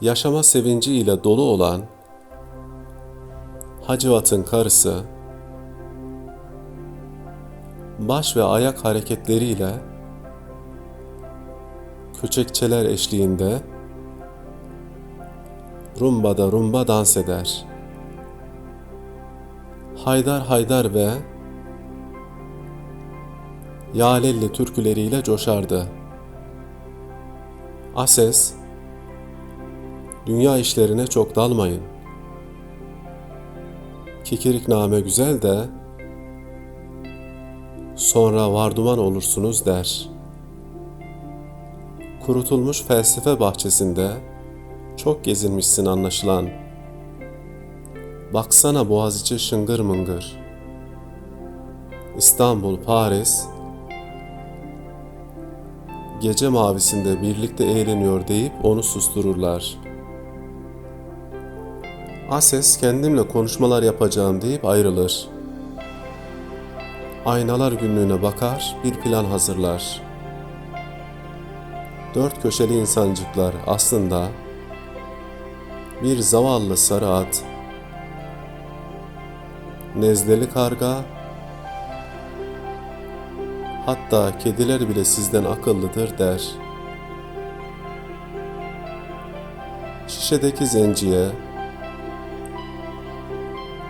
Yaşama sevinciyle dolu olan Hacivat'ın karısı baş ve ayak hareketleriyle köçekçeler eşliğinde rumbada rumba dans eder. Haydar Haydar ve Yalelli türküleriyle coşardı. Ases, dünya işlerine çok dalmayın. Kikirikname güzel de sonra varduman olursunuz der. Kurutulmuş felsefe bahçesinde çok gezinmişsin anlaşılan. Baksana Boğaziçi şıngır mıngır. İstanbul, Paris, gece mavisinde birlikte eğleniyor deyip onu sustururlar. Ases kendimle konuşmalar yapacağım deyip ayrılır. Aynalar günlüğüne bakar, bir plan hazırlar. Dört köşeli insancıklar aslında bir zavallı sarı at, nezleli karga, hatta kediler bile sizden akıllıdır der. Şişedeki zenciye